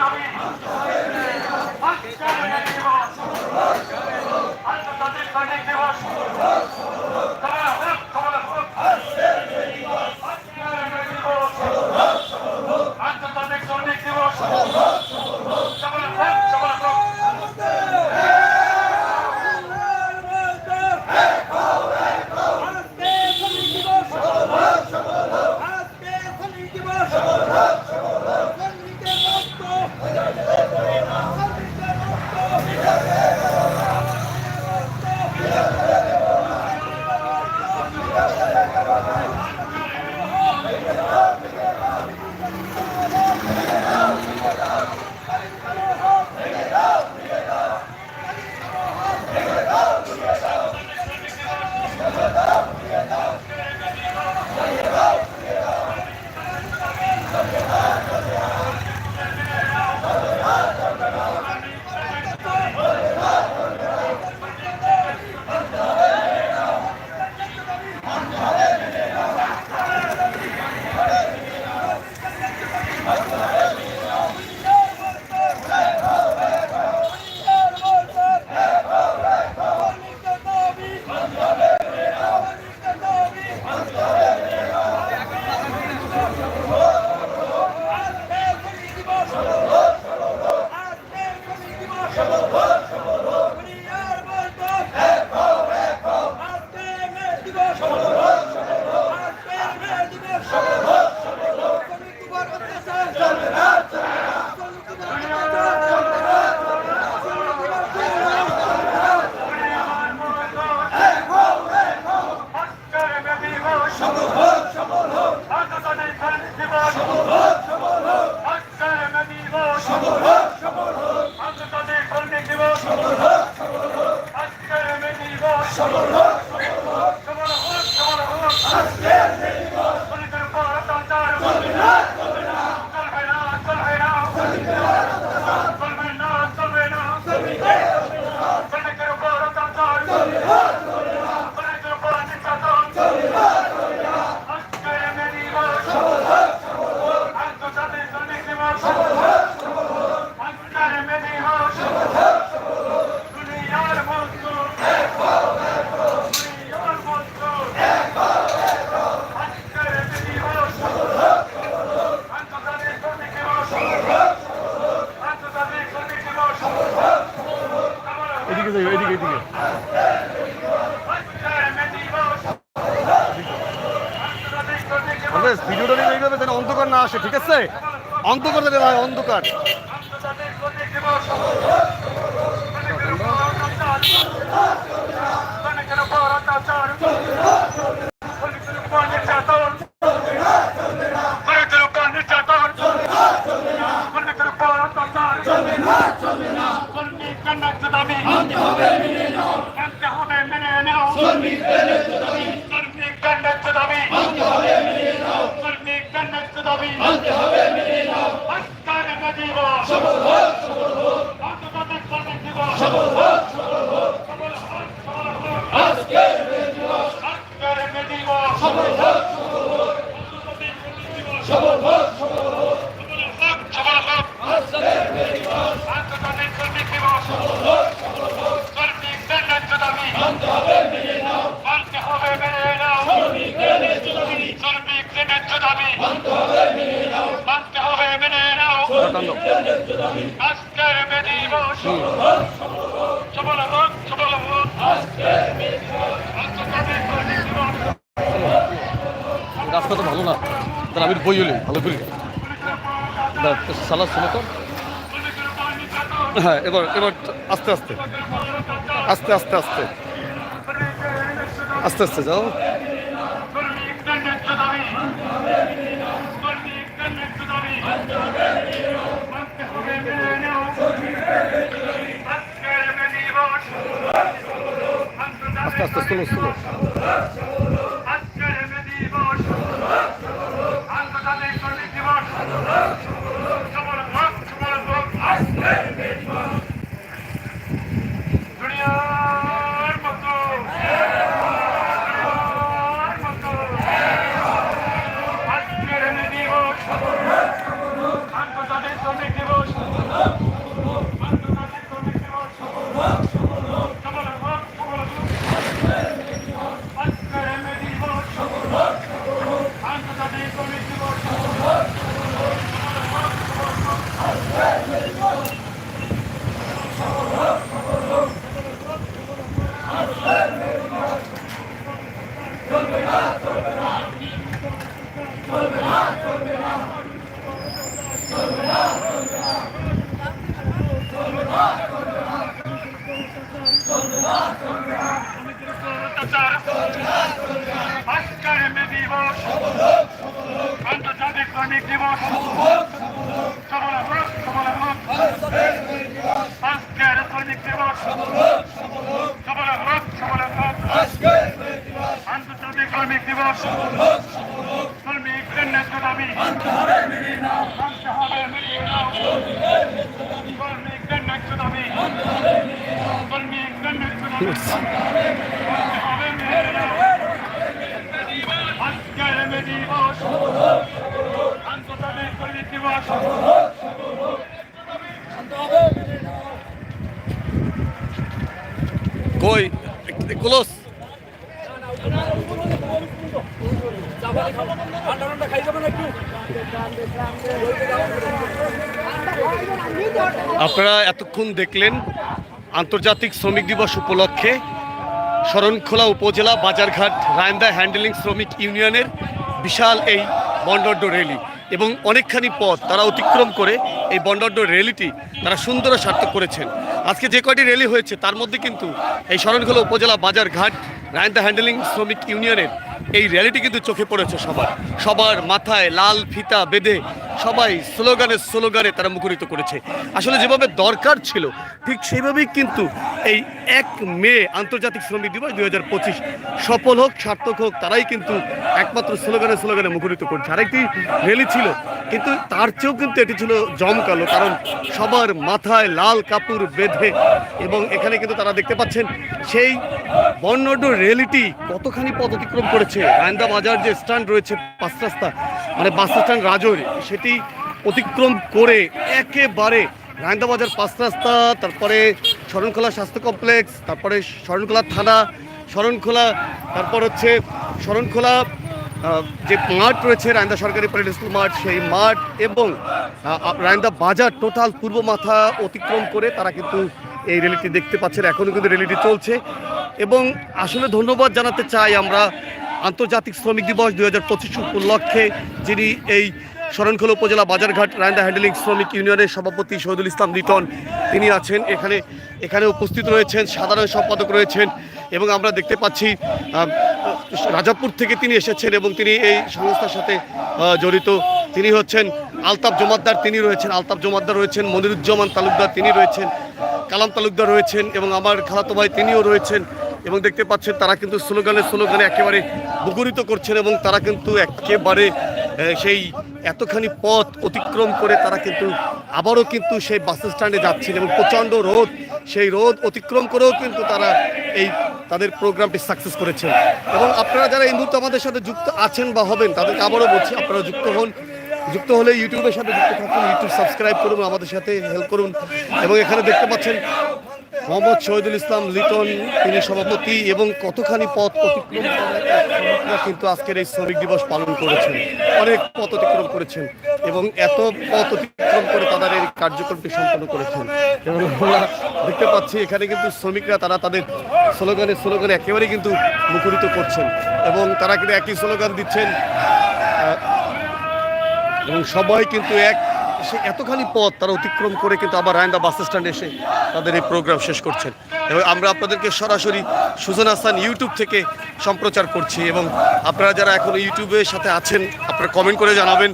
Amen. সকল করে ভিডিওটা নিয়ে এইভাবে যেন অন্ধকার না আসে ঠিক আছে? অন্ধকার যেন হয় অন্ধকার। দাবি। মানতে হবে মেনে নাও। পাকিস্তান একটা জীবন সফল হোক সফল হোক। গাছটা তো ভালো না। তাহলে আমি বই হলি ভালো করি। সালাদ শুনে তো? হ্যাঁ এবার এবার আস্তে আস্তে। আস্তে আস্তে আস্তে। আস্তে আস্তে যাও। আস্তে আস্তে শুনো শুনো আন্তর্জাতিক শ্রমিক দিবস সবল হোক সবল হোক আজকের শ্রমিক দিবস সবল হোক সবল হোক আন্তর্জাতিক শ্রমিক দিবস শ্রমিকদের ন্যায্য দাবি শ্রমিকদের ন্যায্য দাবি শ্রমিক কই? ক্লোজ আপনারা এতক্ষণ দেখলেন আন্তর্জাতিক শ্রমিক দিবস উপলক্ষে শরণখোলা উপজেলা বাজারঘাট রায়ন্দা হ্যান্ডেলিং শ্রমিক ইউনিয়নের বিশাল এই বন্ডড্ড র্যালি। এবং অনেকখানি পথ তারা অতিক্রম করে এই বন্ডড্ড র্যালিটি তারা সুন্দর সার্থক করেছেন। আজকে যে কয়টি র্যালি হয়েছে তার মধ্যে কিন্তু এই শরণখোলা উপজেলা বাজারঘাট রায়ন্দা হ্যান্ডেলিং শ্রমিক ইউনিয়নের এই র্যালিটি কিন্তু চোখে পড়েছে সবার। সবার মাথায় লাল ফিতা বেঁধে সবাই স্লোগানে স্লোগানে তারা মুখরিত করেছে। আসলে যেভাবে দরকার ছিল, ঠিক সেইভাবেই কিন্তু এই এক মে আন্তর্জাতিক শ্রমিক দিবস দুই হাজার পঁচিশ সফল হোক, সার্থক হোক, তারাই কিন্তু একমাত্র স্লোগানে স্লোগানে মুখরিত করছে। আরেকটি র্যালি ছিল, কিন্তু তার চেয়েও কিন্তু এটি ছিল জমকালো, কারণ সবার মাথায় লাল কাপড় বেঁধে এবং এখানে কিন্তু তারা দেখতে পাচ্ছেন সেই বর্ণড র্যালিটি কতখানি পথ অতিক্রম করেছে? রায়ন্দা বাজার যে স্ট্যান্ড রয়েছে পাঁচ রাস্তা মানে বাস স্ট্যান্ড রাজর, সেটি অতিক্রম করে একেবারে রায়ন্দা বাজার পাঁচ রাস্তা, তারপরে শরণখোলা স্বাস্থ্য কমপ্লেক্স, তারপরে শরণখোলা থানা, শরণখোলা, তারপর হচ্ছে শরণখোলা যে মাঠ রয়েছে, রায়ন্দা সরকারি প্যারেড স্কুল মাঠ, সেই মাঠ এবং রায়ন্দা বাজার টোটাল পূর্ব মাথা অতিক্রম করে তারা কিন্তু এই র্যালিটি দেখতে পাচ্ছেন এখনও কিন্তু র্যালিটি চলছে। এবং আসলে ধন্যবাদ জানাতে চাই আমরা আন্তর্জাতিক শ্রমিক দিবস দুই হাজার পঁচিশ উপলক্ষে, যিনি এই শরণখোলা উপজেলা বাজারঘাট রায়ন্দা হ্যান্ডেলিং শ্রমিক ইউনিয়নের সভাপতি শহীদুল ইসলাম লিটন তিনি আছেন। এখানে এখানে উপস্থিত রয়েছেন, সাধারণ সম্পাদক রয়েছেন এবং আমরা দেখতে পাচ্ছি রাজাপুর থেকে তিনি এসেছেন এবং তিনি এই সংস্থার সাথে জড়িত। তিনি হচ্ছেন আলতাফ জমাদ্দার, তিনি রয়েছেন, আলতাফ জমাদ্দার রয়েছেন, মনিরুজ্জামান তালুকদার তিনি রয়েছেন। কালাম তালুকদার রয়েছেন এবং আমার খালাতো ভাই তিনিও রয়েছেন এবং দেখতে পাচ্ছেন তারা কিন্তু স্লোগানে স্লোগানে একেবারে মুখরিত করছেন এবং তারা কিন্তু একেবারে সেই এতখানি পথ অতিক্রম করে তারা কিন্তু আবারও কিন্তু সেই বাস স্ট্যান্ডে যাচ্ছেন এবং প্রচণ্ড রোদ, সেই রোদ অতিক্রম করেও কিন্তু তারা এই তাদের প্রোগ্রামটি সাকসেস করেছেন। এবং আপনারা যারা এই মুহূর্তে আমাদের সাথে যুক্ত আছেন বা হবেন, তাদেরকে আবারও বলছি, আপনারা যুক্ত হন। যুক্ত হলে ইউটিউবের সাথে যুক্ত থাকুন ইউটিউব সাবস্ক্রাইব করুন, আমাদের সাথে হেল্প করুন। এবং এখানে দেখতে পাচ্ছেন মোহাম্মদ শহীদুল ইসলাম লিটন, তিনি সভাপতি, এবং কতখানি পথ অতিক্রম করে কিন্তু আজকের এই শ্রমিক দিবস পালন করেছেন। অনেক পথ অতিক্রম করেছেন, এবং এত পথ অতিক্রম করে তাদের এই কার্যক্রমটি সম্পন্ন করেছেন। এবং আমরা দেখতে পাচ্ছি, এখানে কিন্তু শ্রমিকরা, তারা তাদের স্লোগানে স্লোগানে একেবারেই কিন্তু মুখরিত করছেন। এবং তারা কিন্তু একই স্লোগান দিচ্ছেন এবং সবাই কিন্তু এক সে এতখানি পথ তারা অতিক্রম করে কিন্তু আবার রায়ন্দা বাস স্ট্যান্ডে এসে তাদের এই প্রোগ্রাম শেষ করছেন। এবং আমরা আপনাদেরকে সরাসরি সুজন হাসান ইউটিউব থেকে সম্প্রচার করছি এবং আপনারা যারা এখন ইউটিউবের সাথে আছেন, আপনারা কমেন্ট করে জানাবেন,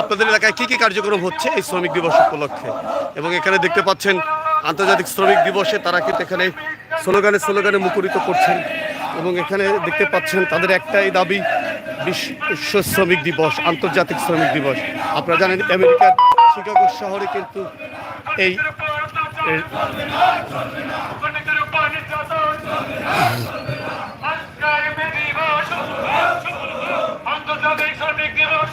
আপনাদের এলাকায় কী কী কার্যক্রম হচ্ছে এই শ্রমিক দিবস উপলক্ষে? এবং এখানে দেখতে পাচ্ছেন, আন্তর্জাতিক শ্রমিক দিবসে তারা কিন্তু এখানে স্লোগানে স্লোগানে মুখরিত করছেন এবং এখানে দেখতে পাচ্ছেন তাদের একটাই দাবি বিশ্ব শ্রমিক দিবস, আন্তর্জাতিক শ্রমিক দিবস। আপনারা জানেন, আমেরিকার শিকাগো শহরে কিন্তু এই আন্তর্জাতিক শ্রমিক দিবস।